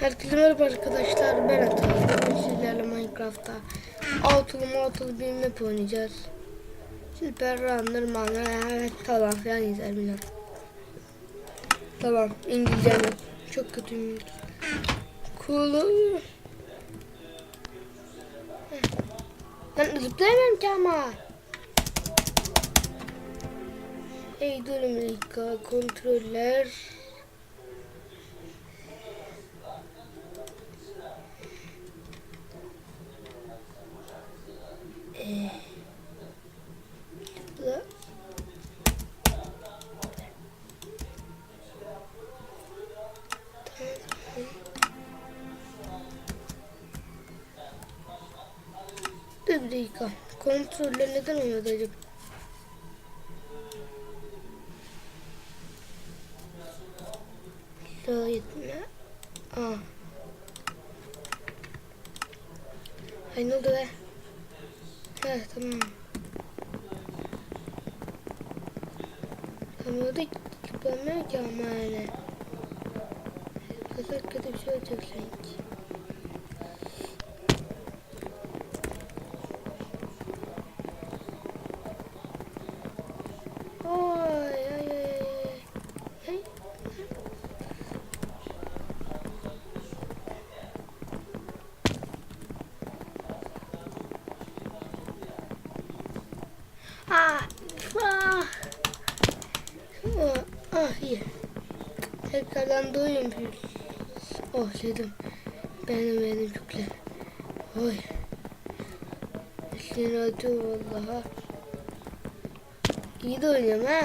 Herkese merhaba arkadaşlar ben Atay. Bugün sizlerle Minecraft'ta altılı maltılı bir map oynayacağız. Süper Runner Manner evet falan izler bilmem. Tamam İngilizcem yok. Çok kötüyüm. Kulu. Ben zıplayamam ki ama. Ey durun bir kontroller. Dakika. Kontroller neden olmadı acaba? Layıkla. Aa. Ay ne oldu be? He tamam. Tamam o da yapamıyor ki ama yani. Kızak kötü bir şey olacak sanki. Ay ay ay ay. Ay. Ah, ah. Ah, ah iyi. Tekrardan doyum. Oh dedim. Benim benim güzel. Oy. Seni atıyor vallaha. İyi de oynuyorum ha.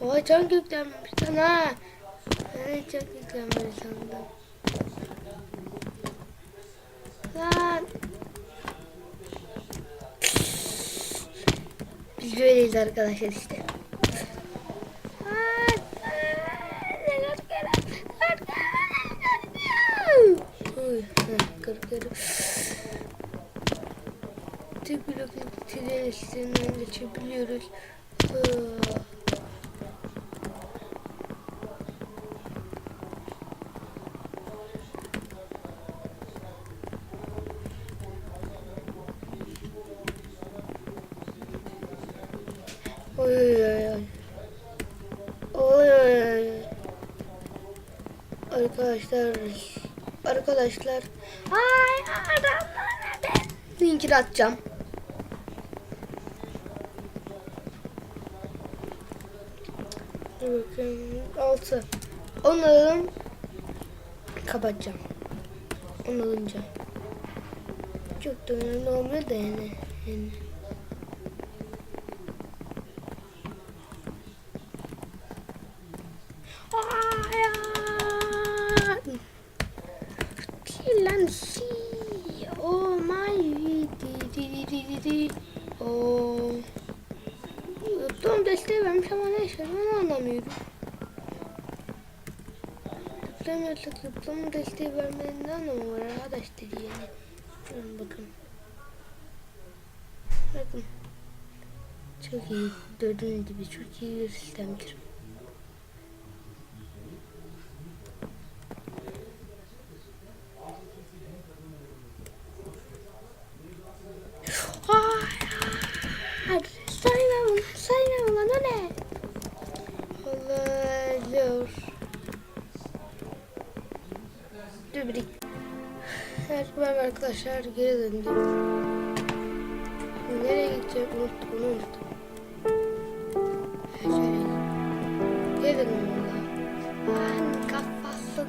Oy çok yüklenmemişsin ha. Ben çok yüklenmeli sandım. Lan. Biz böyleyiz arkadaşlar işte. Ay, ay, dört kere, dört kere, dört kere. Oy, kırk kere. Tek bloklu tren üstünden geçebiliyoruz. Oy. Arkadaşlar arkadaşlar ay adamlar ben linkini atacağım. Altı. Onu alalım. Kapatacağım. Onu alınca. Çok da önemli olmuyor da yani. yani. Hayır. Si. Oh my. Oh. Zıplama desteği vermiş ama ne işe onu anlamıyorum. Zıplamıyorsak zıplama desteği vermenin ne anlamı var arkadaş yani. Şuradan bakın. Bakın. Çok iyi. Gördüğünüz gibi çok iyi bir sistemdir. Hayır. Sayma bunu. Sayma ulan o ne? Allah zor. Dur bir dakika. Evet merhaba arkadaşlar geri döndüm. Nereye gideceğim unuttum onu unuttum. Şöyle. Geri döndüm valla. Lan kafası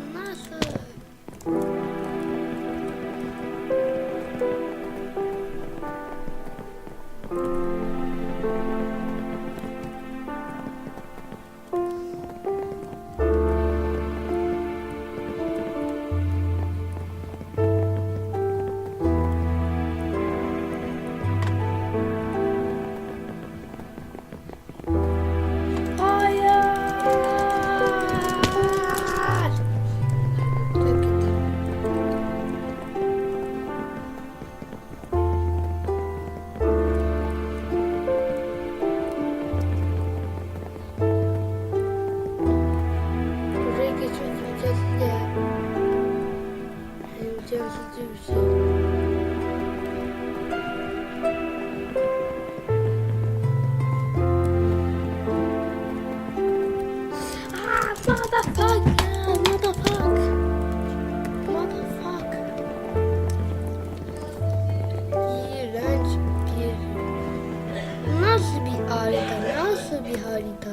Nasıl bir harita? Nasıl bir harita?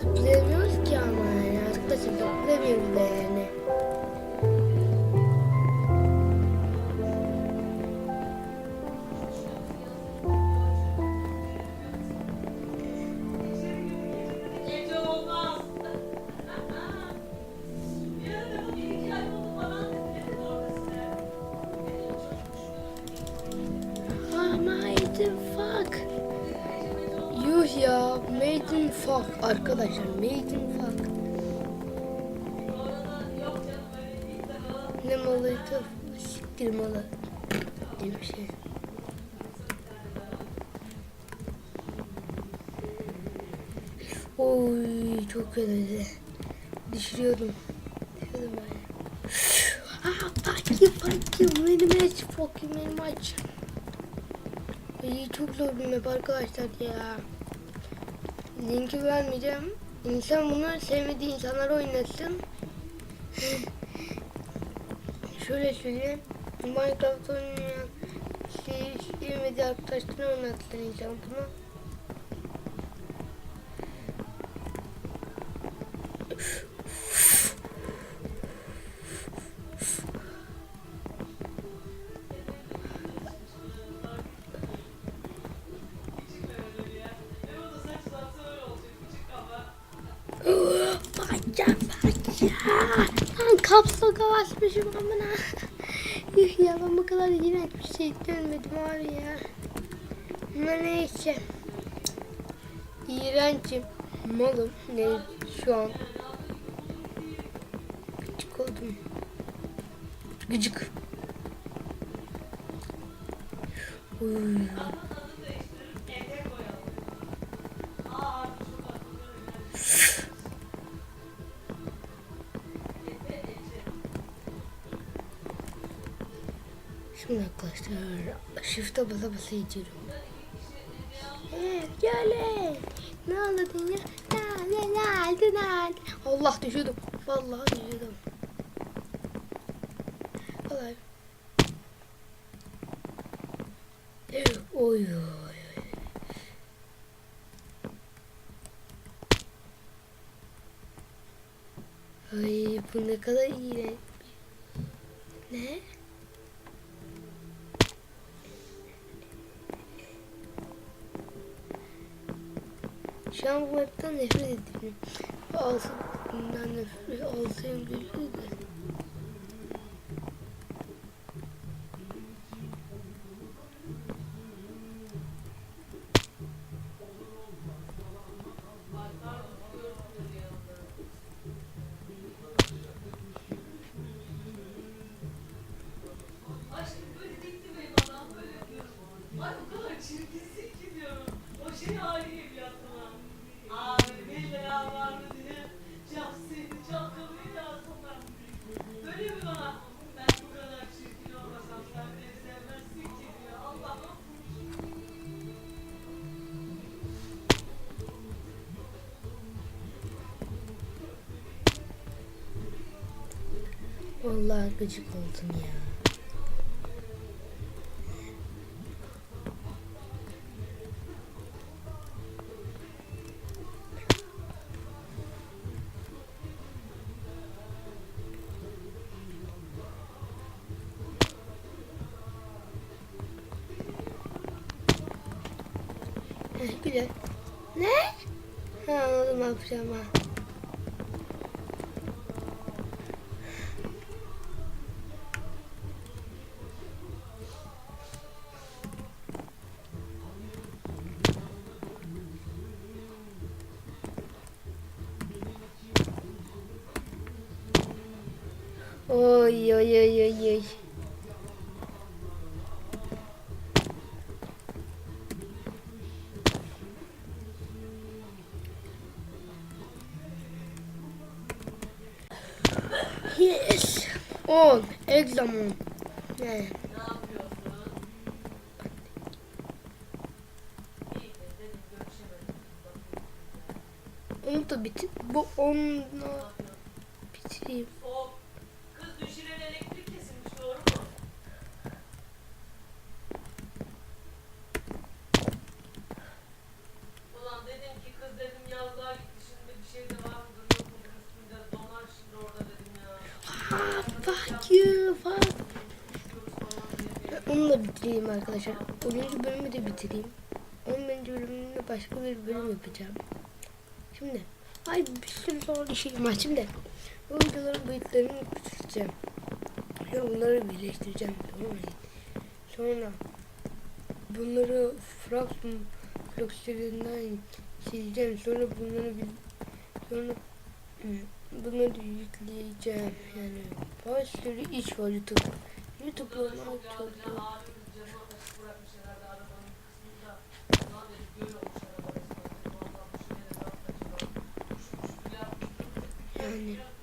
Zıplayamıyoruz ki ama yani. Arkadaşlar zıplayamıyoruz da yani. Ah, fuck? Made in Fuck arkadaşlar. Made in Fuck. Ne malıydı? Siktir malı. Diye bir şey. Oy çok kötüydü. Düşürüyordum. Düşürüyordum böyle. Ah fuck you fuck you. Benim maç fuck you benim maç. Ay çok zor bir map arkadaşlar ya. Linki vermeyeceğim. İnsan bunu sevmediği insanlar oynasın. Şöyle söyleyeyim. Minecraft oynayan sevmediği arkadaşlarına oynatsın insan bunu. Kavasmışım amına. Yuh ya ben bu kadar iğrenç bir şey görmedim abi ya. Ama neyse. İğrençim. Malım. Ne şu an. Gıcık oldum. Gıcık. Uy. Arkadaşlar shift'e basa basa gidiyorum. Evet gelin. Ne oldu dünya? Ne ne ne ne? Allah düşürdüm. Vallahi düşürdüm. Kolay. Oy oy oy. Ay bu ne kadar iğrenç. Şu an bu map'ten nefret ediyorum. Nefret, dikti beni bana böyle yapıyorum. Ay o kadar çirkinsin ki diyorum. O şey hali Vallahi gıcık oldum ya. Heh, güzel. Ne? Ha anladım ne yapacağım ha. Yes. On. Examon. Ne? Onu da bitir. Bu onunla bitireyim. O kız düşüren elektrik kesilmiş doğru mu? Ulan dedim ki kız dedim yazlığa gitti şimdi bir şey de var mıdır yok mudur üstünde donar şimdi orada dedim ya. Ah, fuck you. Onu da bitireyim arkadaşlar. 10. bölümü de bitireyim. 11. bölümünde başka bir bölüm yapacağım. Şimdi. Ay bir sürü zor işim var. Şimdi. Videoların boyutlarını küçülteceğim. Yorumları birleştireceğim. Tamam? Sonra bunları blok üzerinden sileceğim. Sonra bunları bil sonra hmm, bunları yükleyeceğim. Yani bir sürü iş var YouTube. YouTube'da olmak çok. Abimiz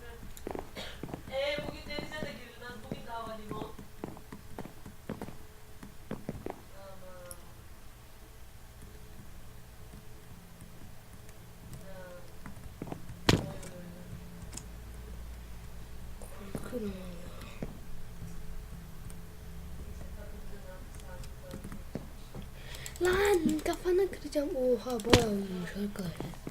Ben kafana kıracağım. Oha bayağı yumuşak gayet.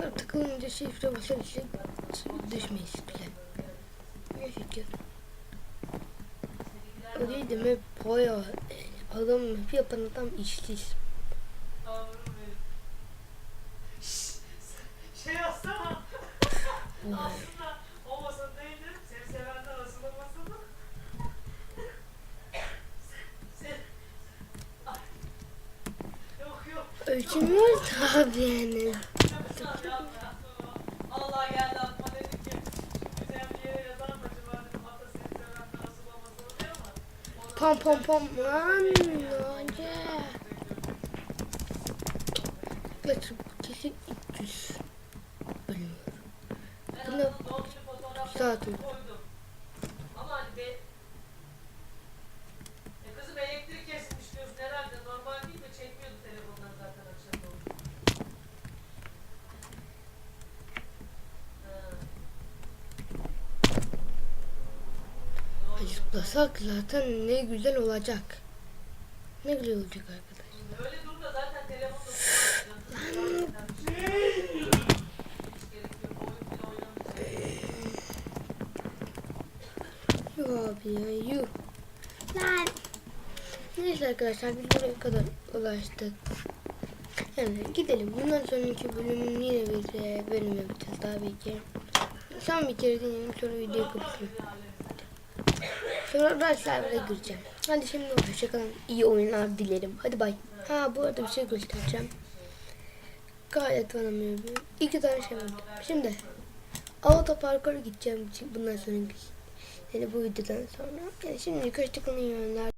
Ağlar takılınca şifre basar işte düşmeyiz bile. Ne fikir? De mi bayağı adam bir yapan adam işsiz. Şey yazsana. Aslında o. Seni sevenler masada. Tabi yani. Yapma yapma. Allah geldi aklıma dedi ki şu güzel bir yere yazar mı acaba dedim. Hatta seni sevenler asılı masada diyor ama. Pam pam pam lan önce. Kaç kesin 300 bölüm. Ben Bunu adamın doğum Açıklasak zaten ne güzel olacak. Ne güzel olacak arkadaşlar. Öyle durumda zaten oynamayacaksın. Yuh abi ya yuh. Lan. Neyse arkadaşlar biz buraya kadar ulaştık. Yani gidelim. Bundan sonraki bölümün yine bir bölüm yapacağız tabii ki. Son bir kere dinleyelim sonra videoyu kapatayım. Sonra Rush'larla gireceğim. Hadi şimdi hoşçakalın. İyi oyunlar dilerim. Hadi bay. Ha bu arada bir şey göstereceğim. Gayet anlamıyorum. İki tane şey var. Şimdi Auto parkura gideceğim bundan sonraki yani bu videodan sonra. Yani şimdi iyi oyunlar.